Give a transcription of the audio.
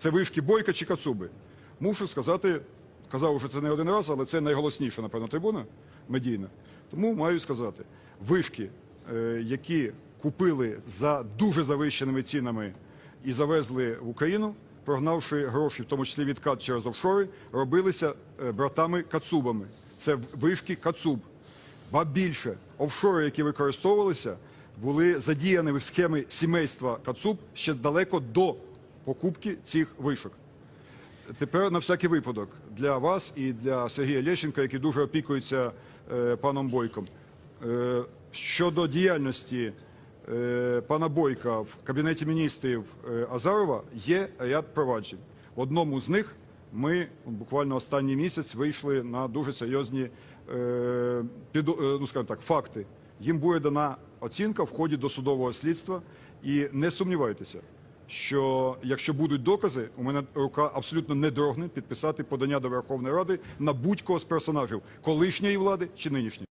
Це вишки Бойка чи Кацуби. Мушу сказати, казав вже це не один раз, але це найголосніша, напевно, трибуна медійна. Тому маю сказати, вишки, е, які купили за дуже завищеними цінами і завезли в Україну, прогнавши гроші, в тому числі відкат через офшори, робилися е, братами Кацубами. Це вишки Кацуб. Ба більше, офшори, які використовувалися, були задіяні в схеми сімейства Кацуб ще далеко до покупки цих вишок. Тепер на всякий випадок для вас і для Сергія Лещенка, який дуже опікується е, паном Бойком. Е, щодо діяльності е, пана Бойка в кабінеті міністрів е, Азарова є ряд проваджень. В одному з них ми буквально останній місяць вийшли на дуже серйозні е, піду- е, ну, так, факти. Їм буде дана оцінка в ході досудового слідства. І не сумнівайтеся, що якщо будуть докази, у мене рука абсолютно не дрогне підписати подання до Верховної Ради на будь-кого з персонажів колишньої влади чи нинішньої.